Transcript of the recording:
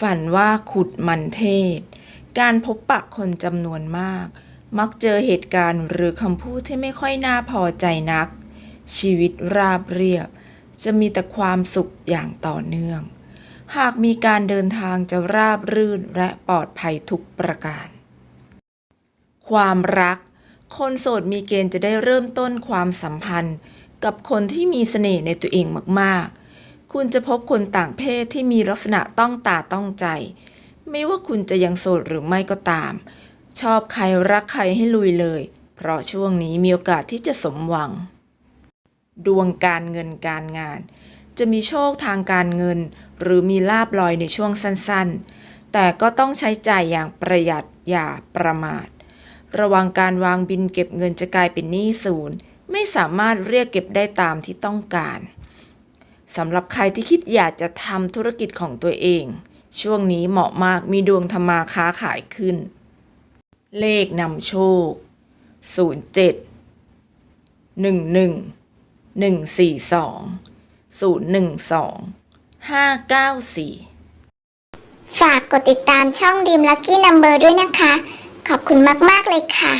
ฝันว่าขุดมันเทศ การพบปะคนจำนวนมาก มักเจอเหตุการณ์หรือคำพูดที่ไม่ค่อยน่าพอใจนัก ชีวิตราบเรียบ จะมีแต่ความสุขอย่างต่อเนื่อง หากมีการเดินทางจะราบรื่นและปลอดภัยทุกประการ ความรัก คนโสดมีเกณฑ์จะได้เริ่มต้นความสัมพันธ์ กับคนที่มีเสน่ห์ในตัวเองมากๆ คุณจะพบคนต่างเพศที่มีลักษณะต้องตาต้องใจ ไม่ว่าคุณจะยังโสดหรือไม่ก็ตาม ชอบใครรักใครให้ลุยเลย เพราะช่วงนี้มีโอกาสที่จะสมหวัง ดวงการเงินการงาน จะมีโชคทางการเงิน หรือมีลาบลอยในช่วงสั้นๆ แต่ก็ต้องใช้จ่ายอย่างประหยัดอย่าประมาท ระวังการวางบินเก็บเงินจะกลายเป็นหนี้ศูนย์ ไม่สามารถเรียกเก็บได้ตามที่ต้องการ สำหรับใครที่คิดอยากจะทำธุรกิจของตัวเอง ช่วงนี้เหมาะมากมีดวงทำมาค้าขายขึ้น เลขนำโชค 07 11 142 012 594 ฝากกดติดตามช่องดีมลั c กี้นัมเบอร์ด้วยนะคะ ขอบคุณมาก ๆ เลยค่ะ